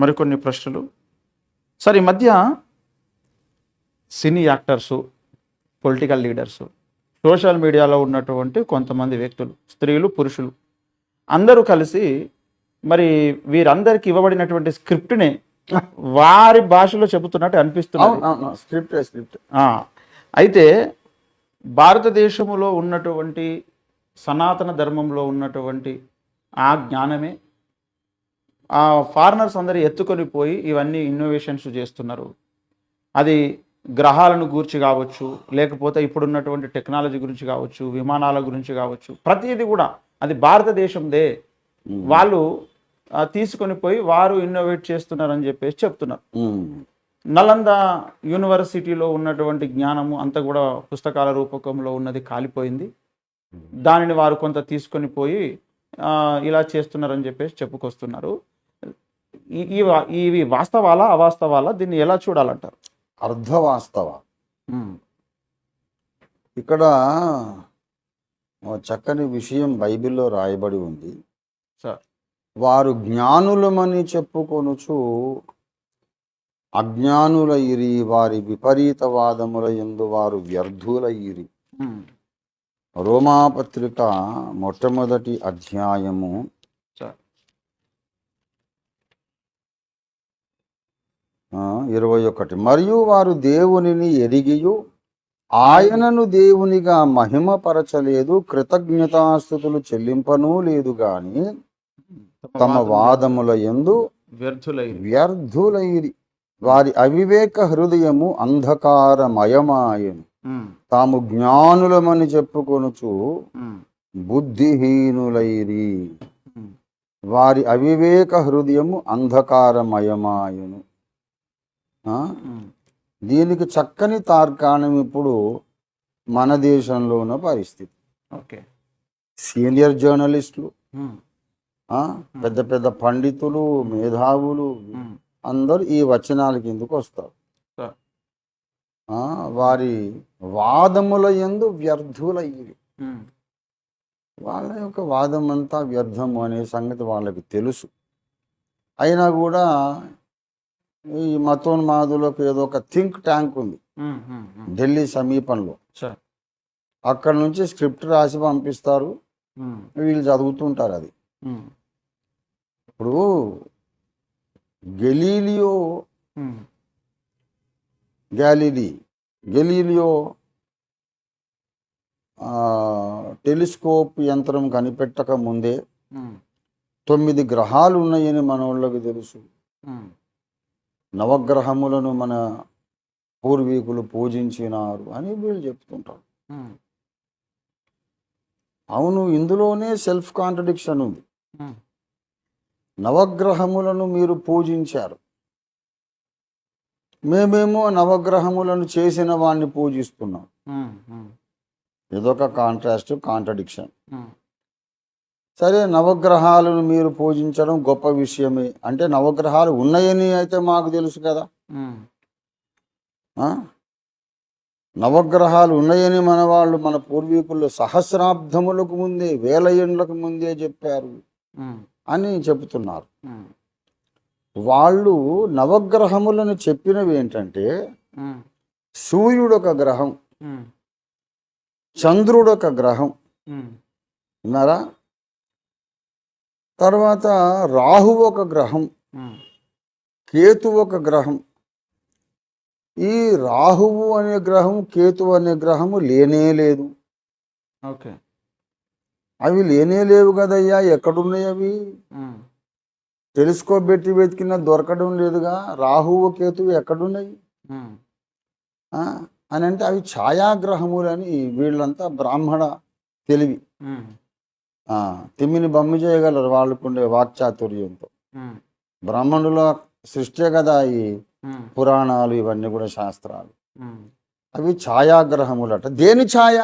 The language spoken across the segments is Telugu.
మరికొన్ని ప్రశ్నలు. సార్ ఈ మధ్య cine actors political leaders social మీడియాలో ఉన్నటువంటి కొంతమంది వ్యక్తులు స్త్రీలు పురుషులు అందరూ కలిసి మరి వీరందరికి ఇవ్వబడినటువంటి స్క్రిప్ట్ని వారి భాషలో చెబుతున్నట్టు అనిపిస్తుంది స్క్రిప్ట్ స్క్రిప్ట్. అయితే భారతదేశంలో ఉన్నటువంటి సనాతన ధర్మంలో ఉన్నటువంటి ఆ జ్ఞానమే ఆ ఫారినర్స్ అందరూ ఎత్తుకొని పోయి ఇవన్నీ ఇన్నోవేషన్స్ చేస్తున్నారు. అది గ్రహాలను గురించి కావచ్చు లేకపోతే ఇప్పుడున్నటువంటి టెక్నాలజీ గురించి కావచ్చు విమానాల గురించి కావచ్చు ప్రతిదీ కూడా అది భారతదేశందే. వాళ్ళు తీసుకొని పోయి వారు ఇన్నోవేట్ చేస్తున్నారని చెప్పేసి చెప్తున్నారు. నలంద యూనివర్సిటీలో ఉన్నటువంటి జ్ఞానము అంతా కూడా పుస్తకాల రూపకంలో ఉన్నది కాలిపోయింది. దానిని వారు కొంత తీసుకొని పోయి ఇలా చేస్తున్నారని చెప్పేసి చెప్పుకొస్తున్నారు. ఈ- ఇవి వాస్తవాలా అవాస్తవాలా? దీన్ని ఎలా చూడాలంటారు? అర్ధవాస్తవ. ఇక్కడ చక్కని విషయం బైబిల్లో రాయబడి ఉంది. సార్. వారు జ్ఞానులమని చెప్పుకొనుచు అజ్ఞానులయిరి వారి విపరీతవాదముల ఎందు వారు వ్యర్థులయిరి రోమాపత్రిక మొట్టమొదటి అధ్యాయము సార్ ఆ, ఇరవై ఒకటి. మరియు వారు దేవునిని ఎరిగియు ఆయనను దేవునిగా మహిమపరచలేదు కృతజ్ఞతాస్థుతులు చెల్లింపనూ లేదు గాని తమ వాదముల యందు వ్యర్థులై వ్యర్థులైరి. వారి అవివేక హృదయము అంధకారమయమాయను. తాము జ్ఞానులమని చెప్పుకొనుచు బుద్ధిహీనులైరి. వారి అవివేక హృదయము అంధకారమయమాయను? దీనికి చక్కని తార్కాణం ఇప్పుడు మన దేశంలో ఉన్న పరిస్థితి. ఓకే. సీనియర్ జర్నలిస్టులు? పెద్ద పెద్ద పండితులు మేధావులు అందరూ ఈ వచనాల కిందకు వస్తారు? వారి వాదముల ఎందు వ్యర్థులయ్యి. వాళ్ళ యొక్క వాదం అంతా వ్యర్థము అనే సంగతి వాళ్ళకి తెలుసు. అయినా కూడా ఈ మతోన్మాదులకు ఏదో ఒక థింక్ ట్యాంక్ ఉంది. ఢిల్లీ సమీపంలో. అక్కడ నుంచి స్క్రిప్ట్ రాసి పంపిస్తారు. వీళ్ళు చదువుతుంటారు అది. ఇప్పుడు గెలీలియో గ్యాలీలీ గెలీలియో టెలిస్కోప్ యంత్రం కనిపెట్టక ముందే తొమ్మిది గ్రహాలు ఉన్నాయని మన వాళ్ళకి తెలుసు నవగ్రహములను మన పూర్వీకులు పూజించినారు అని వీళ్ళు చెప్తుంటారు. అవును ఇందులోనే సెల్ఫ్ కాంట్రడిక్షన్ ఉంది. నవగ్రహములను మీరు పూజించారు. మేమేమో నవగ్రహములను చేసిన వాడిని పూజిస్తున్నాం. ఇదొక కాంట్రాస్ట్ కాంట్రడిక్షన్. సరే నవగ్రహాలను మీరు పూజించడం గొప్ప విషయమే. అంటే నవగ్రహాలు ఉన్నాయని అయితే మాకు తెలుసు కదా? నవగ్రహాలు ఉన్నాయని మన వాళ్ళు మన పూర్వీకులు సహస్రాబ్దములకు ముందే వేల ఏండ్లకు ముందే చెప్పారు అని చెబుతున్నారు. వాళ్ళు నవగ్రహములను చెప్పినవి ఏంటంటే సూర్యుడు ఒక గ్రహం చంద్రుడు ఒక గ్రహం. విన్నారా? తర్వాత రాహు ఒక గ్రహం కేతు ఒక గ్రహం. ఈ రాహువు అనే గ్రహం కేతు అనే గ్రహము లేనే లేదు. ఓకే. అవి లేనే లేవు కదయ్యా ఎక్కడున్నాయి అవి? టెలిస్కోప్ పెట్టి వెతికినా దొరకడం లేదుగా రాహువు కేతువు ఎక్కడున్నాయి? అని అంటే అవి ఛాయాగ్రహములని వీళ్ళంతా బ్రాహ్మణ తెలివి. తిమ్మిని బమ్మి చేయగలరు వాళ్ళకుండే వాక్చాతుర్యంతో. బ్రాహ్మణుల సృష్టే కదా ఈ పురాణాలు ఇవన్నీ కూడా శాస్త్రాలు. అవి ఛాయాగ్రహములట. దేని ఛాయ?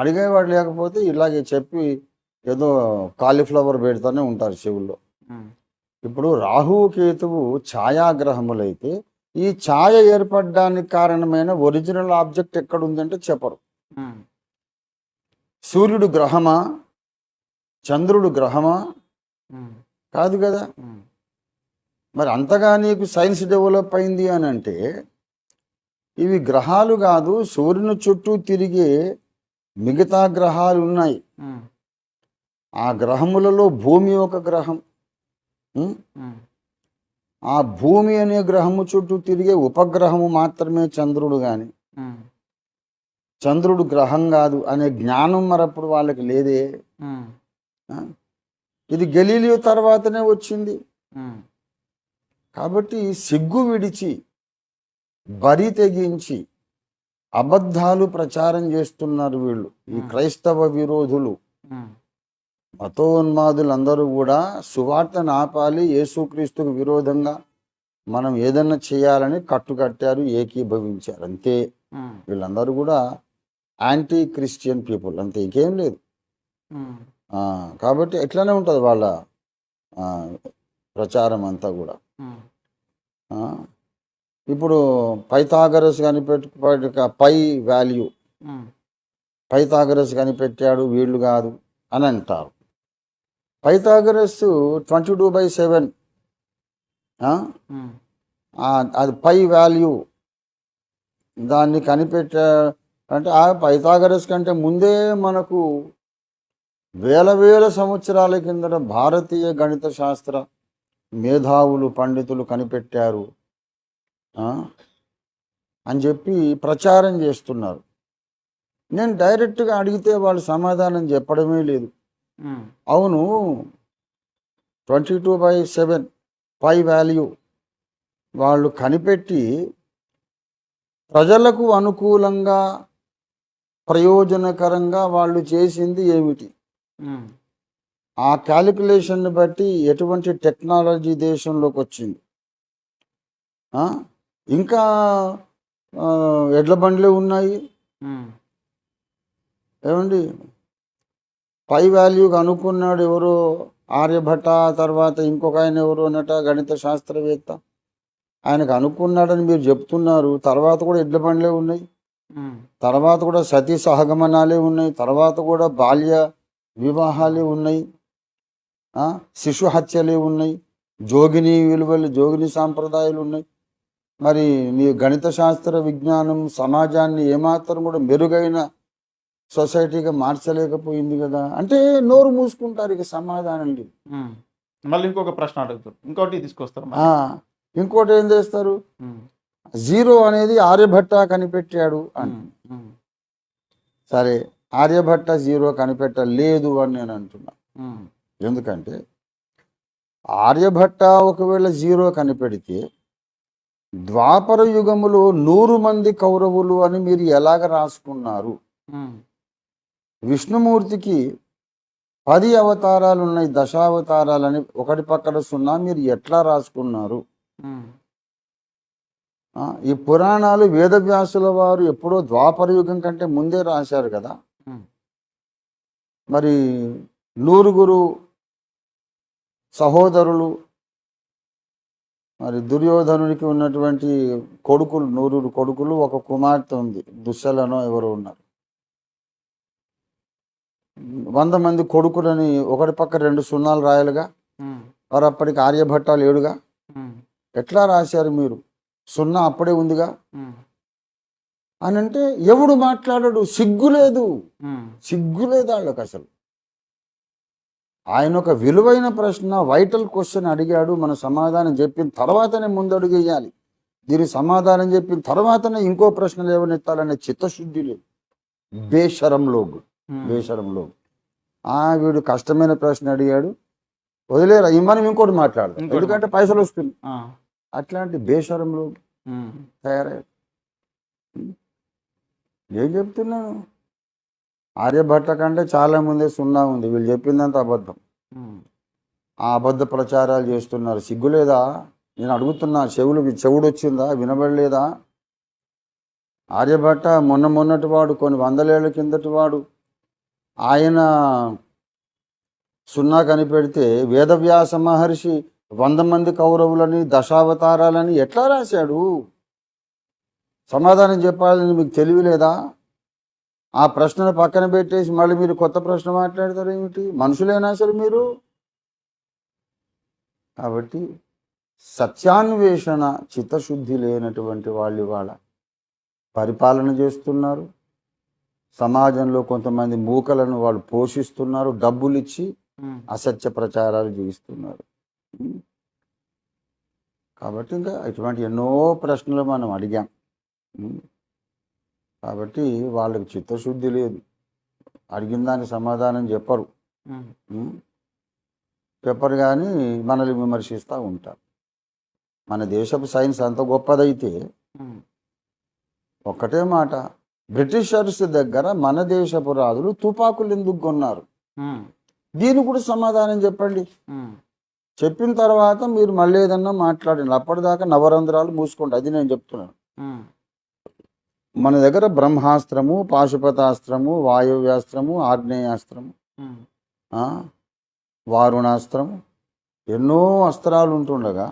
అడిగేవాడు లేకపోతే ఇలాగే చెప్పి ఏదో కాలీఫ్లవర్ పెడతానే ఉంటారు చెవుల్లో ఇప్పుడు రాహువు కేతువు ఛాయాగ్రహములైతే ఈ ఛాయ ఏర్పడడానికి కారణమైన ఒరిజినల్ ఆబ్జెక్ట్ ఎక్కడ ఉందంటే చెప్పరు సూర్యుడు గ్రహమా? చంద్రుడు గ్రహమా? కాదు కదా. మరి అంతగా నీకు సైన్స్ డెవలప్ అయింది అని అంటే ఇవి గ్రహాలు కాదు సూర్యుని చుట్టూ తిరిగే మిగతా గ్రహాలు ఉన్నాయి. ఆ గ్రహములలో భూమి ఒక గ్రహం. ఆ భూమి అనే గ్రహము చుట్టూ తిరిగే ఉపగ్రహము మాత్రమే చంద్రుడు కానీ చంద్రుడు గ్రహం కాదు అనే జ్ఞానం మరప్పుడు వాళ్ళకి లేదే? ఇది గెలీలియో తర్వాతనే వచ్చింది. కాబట్టి సిగ్గు విడిచి బరి తెగించి అబద్ధాలు ప్రచారం చేస్తున్నారు వీళ్ళు ఈ. క్రైస్తవ విరోధులు. మతోన్మాదులందరూ కూడా సువార్తను ఆపాలి యేసుక్రీస్తుకు విరోధంగా మనం ఏదన్నా చేయాలని కట్టుకట్టారు ఏకీభవించారు. అంతే. వీళ్ళందరూ కూడా యాంటీ క్రిస్టియన్ పీపుల్ అంతే ఇంకేం లేదు. ఆ, కాబట్టి ఎట్లనే ఉంటుంది వాళ్ళ ప్రచారం అంతా కూడా. ఆ, ఇప్పుడు పైథాగరస్ కనిపెట్టు పై వాల్యూ. ఉమ్, పైథాగరస్ కనిపెట్టాడు వీళ్ళు కాదు అని అంటారు. Pythagoras twenty two by seven. అది పై వాల్యూ. దాన్ని కనిపెట్టా అంటే ఆ పైథాగరస్ కంటే ముందే మనకు వేల వేల సంవత్సరాల కిందట భారతీయ గణిత శాస్త్ర మేధావులు పండితులు కనిపెట్టారు? అని చెప్పి ప్రచారం చేస్తున్నారు. నేను డైరెక్ట్గా అడిగితే వాళ్ళు సమాధానం చెప్పడమే లేదు. అవును twenty two by seven pi value వాళ్ళు కనిపెట్టి ప్రజలకు అనుకూలంగా ప్రయోజనకరంగా వాళ్ళు చేసింది ఏమిటి? ఆ క్యాలిక్యులేషన్ బట్టి ఎటువంటి టెక్నాలజీ దేశంలోకి వచ్చింది? ఇంకా ఎడ్ల బండ్లే ఉన్నాయి. ఏమండి? పై వాల్యూకి అనుకున్నాడు ఎవరో ఆర్యభట్ట తర్వాత ఇంకొక ఆయన ఎవరో అన్నట గణిత శాస్త్రవేత్త. ఆయనకు అనుకున్నాడని మీరు చెప్తున్నారు. తర్వాత కూడా ఎడ్ల బండ్లే ఉన్నాయి. తర్వాత కూడా సతీ సహగమనాలే ఉన్నాయి తర్వాత కూడా బాల్య వివాహాలే ఉన్నాయి శిశు హత్యలే ఉన్నాయి జోగిని విలువలు జోగిని సాంప్రదాయాలు ఉన్నాయి. మరి నీ గణిత శాస్త్ర విజ్ఞానం సమాజాన్ని ఏమాత్రం కూడా మెరుగైన సొసైటీగా మార్చలేకపోయింది కదా. అంటే నోరు మూసుకుంటారు ఇక సమాధానం లేదు. మళ్ళీ ఇంకొక ప్రశ్న అడుగుతారు. ఇంకోటి తీసుకొస్తారు ఇంకోటి ఏం చేస్తారు? జీరో అనేది ఆర్యభట్ట కనిపెట్టాడు అని. సరే ఆర్యభట్ట జీరో కనిపెట్టలేదు అని నేను అంటున్నా. ఎందుకంటే ఆర్యభట్ట ఒకవేళ జీరో కనిపెడితే ద్వాపర యుగములో నూరు మంది కౌరవులు అని మీరు ఎలాగ రాసుకున్నారు? విష్ణుమూర్తికి పది అవతారాలు ఉన్నాయి దశావతారాలని ఒకటి పక్కన సున్నా మీరు ఎట్లా రాసుకున్నారు? ఈ పురాణాలు వేదవ్యాసుల వారు ఎప్పుడో ద్వాపర యుగం కంటే ముందే రాశారు కదా. మరి నూరుగురు సహోదరులు మరి దుర్యోధనుడికి ఉన్నటువంటి కొడుకులు నూరుగురు కొడుకులు ఒక కుమార్తె ఉంది దుశ్శలనో ఎవరో ఉన్నారు. వంద మంది కొడుకులని ఒకటి పక్క రెండు సున్నాలు రాయాలిగా. మరి అప్పటికి ఆర్యభట్ట లేడుగా ఉమ్, ఎట్లా రాశారు మీరు? సున్నా అప్పుడే ఉందిగా. అని అంటే ఎవడు మాట్లాడడు? సిగ్గు లేదు. సిగ్గు లేదు వాళ్ళకి అసలు. ఆయన ఒక విలువైన ప్రశ్న వైటల్ క్వశ్చన్ అడిగాడు. మన సమాధానం చెప్పిన తర్వాతనే ముందడుగు వేయాలి దీనికి సమాధానం చెప్పిన తర్వాతనే ఇంకో ప్రశ్న లేవనెత్తాలనే చిత్తశుద్ధి లేదు. బేషరంలోగు ఉమ్, బేషరంలో ఆ వీడు కష్టమైన ప్రశ్న అడిగాడు. వదిలేరా? ఈ మనం ఇంకోటి మాట్లాడదాం. ఎందుకంటే పైసలు వస్తుంది అట్లాంటి ఉమ్, తయారయ్యారు ఏం చెప్తున్నాను? ఆర్యభట్ట కంటే చాలా ముందే సున్నా ఉంది. వీళ్ళు చెప్పిందంత అబద్ధం. ఆ అబద్ధ ప్రచారాలు చేస్తున్నారు. సిగ్గులేదా నేను అడుగుతున్నా. చెవులు చెవుడు వచ్చిందా? వినబడలేదా? ఆర్యభట్ట మొన్న మొన్నటి వాడు కొన్ని వందలేళ్ళ కిందటి వాడు ఆయన సున్నా కనిపెడితే వేదవ్యాస మహర్షి వంద మంది కౌరవులని దశావతారాలని ఎట్లా రాశాడు? సమాధానం చెప్పాలని మీకు తెలివి లేదా ఆ ప్రశ్నను పక్కన పెట్టేసి మళ్ళీ మీరు కొత్త ప్రశ్న మాట్లాడతారు ఏమిటి? మనుషులేనా అసలు మీరు? కాబట్టి సత్యాన్వేషణ చిత్తశుద్ధి లేనటువంటి వాళ్ళు ఇవాళ పరిపాలన చేస్తున్నారు. సమాజంలో కొంతమంది మూకలను వాళ్ళు పోషిస్తున్నారు డబ్బులు ఇచ్చి ఉమ్, అసత్య ప్రచారాలు చేయిస్తున్నారు? కాబట్టి ఇంకా ఇటువంటి ఎన్నో ప్రశ్నలు మనం అడిగాం? కాబట్టి వాళ్ళకి చిత్తశుద్ధి లేదు. అడిగిన దానికి సమాధానం చెప్పరు? చెప్పరు కానీ మనల్ని విమర్శిస్తూ ఉంటారు. మన దేశపు సైన్స్ అంత గొప్పదైతే ఒక్కటే మాట. బ్రిటిషర్స్ దగ్గర మన దేశపు రాజులు తుపాకులు ఎందుకు కొన్నారు? దీనికి కూడా సమాధానం చెప్పండి. చెప్పిన తర్వాత మీరు మళ్ళీ ఏదన్నా మాట్లాడండి. అప్పటిదాకా నవరంధ్రాలు మూసుకోండి అది నేను చెప్తున్నాను. మన దగ్గర బ్రహ్మాస్త్రము పాశుపతాస్త్రము వాయువ్యాస్త్రము ఆగ్నేయాస్త్రము వారుణాస్త్రము ఎన్నో అస్త్రాలు ఉంటుండగా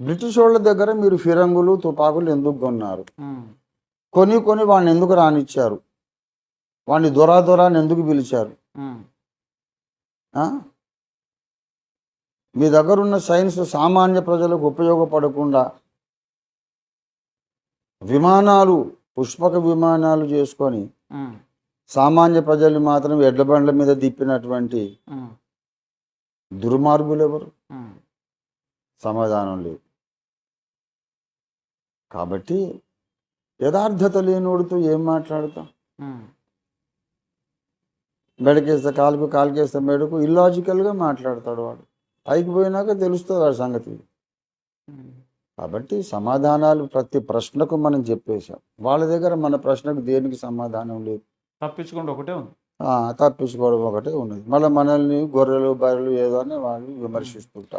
బ్రిటిష్ వాళ్ళ దగ్గర మీరు ఫిరంగులు తుపాకులు ఎందుకు కొన్నారు? కొని కొని వాడిని ఎందుకు రానిచ్చారు? వాడిని దొరా దొరాని ఎందుకు పిలిచారు? మీ దగ్గర ఉన్న సైన్స్ సామాన్య ప్రజలకు ఉపయోగపడకుండా విమానాలు పుష్పక విమానాలు చేసుకొని సామాన్య ప్రజలు మాత్రం ఎడ్ల బండ్ల మీద దిప్పినటువంటి దుర్మార్గులు ఎవరు? సమాధానం లేదు. కాబట్టి యథార్థత లేనోడితో ఏం మాట్లాడతాం? మెడకేస్తే కాలుకు కాలుకేస్తే మెడకు ఇల్లాజికల్గా మాట్లాడతాడు వాడు. పైకి పోయినాక తెలుస్తుంది వాడి సంగతి. కాబట్టి సమాధానాలు ప్రతి ప్రశ్నకు మనం చెప్పేశాం. వాళ్ళ దగ్గర మన ప్రశ్నకు దేనికి సమాధానం లేదు? తప్పించుకుంటే ఒకటే ఉంది. ఆ, తప్పించుకోవడం ఒకటే ఉన్నది. మళ్ళీ మనల్ని గొర్రెలు బర్రెలు ఏదో అని వాళ్ళు విమర్శిస్తుంటారు.